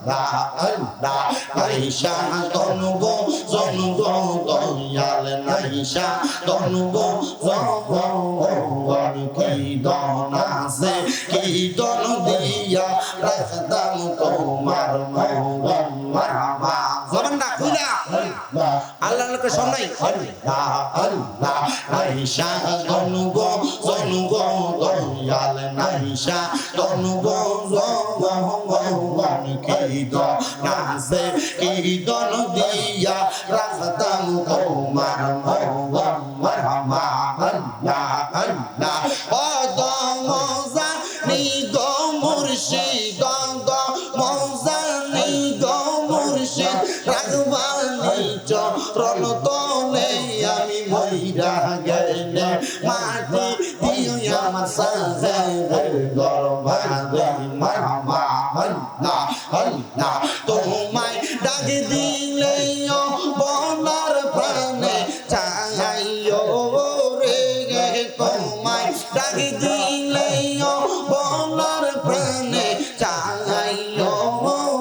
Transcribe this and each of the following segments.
আল্লাহ আল্লাহ নাইশা তনুগ জনুগ দয়াল নাইশা তনুগ জগন কি দন আছে কি দন দিয়া রাখতাম তোমার মন মারমা জবান না খুলা আল্লাহ লোকের সব নাই আল্লাহ আল্লাহ নাইশা তনুগ জনুগ দয়াল নাইশা তনুগ জগন কি দন নাচে কি দন দিয়া রাখতাম তোমার মন মারমা আল্লাহ। আল্লাহ ও দমজা নি গো মুর্শিদ গো মজা নি গো মুর্শিদ রাগবানি চরণ তলে আমি মাটি দিও আমার সাহেবের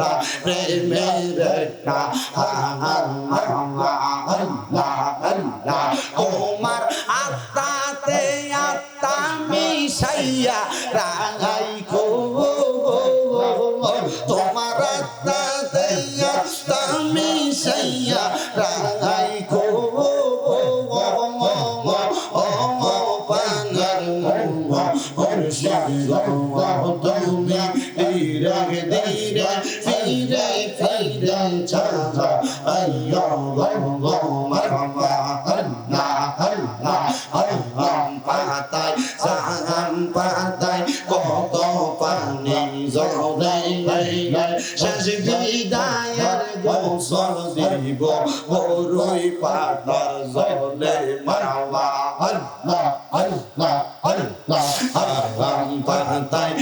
আল্লাহ প্রেমের তোমার আত্মাতে আত্মা Firan, Firan, Firan, Firan, Chaza, Allah, Allah, Marhaba, Allah, Allah, Allah, Patai, Sahan, Patai, Koto, Pani, Zorai, Leilai, Shashvidayar, Gosol, Zibo, Boroi, Patar, Zolai, Marhaba, Allah, Allah, Allah, Allah.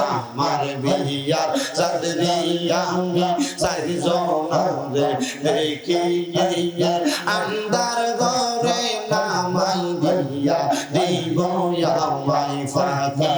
আমার বিয়ার আমি সারি জনারে দেখি আন্দার ঘরে নামাই দিয়া দিব আমায় ফাঁকি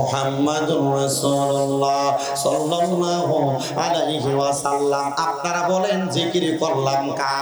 মোহাম্মদ রাসূলুল্লাহ সাল্লাল্লাহু আলাইহি ওয়াসাল্লাম। আপনারা বলেন জিকির করলাম কা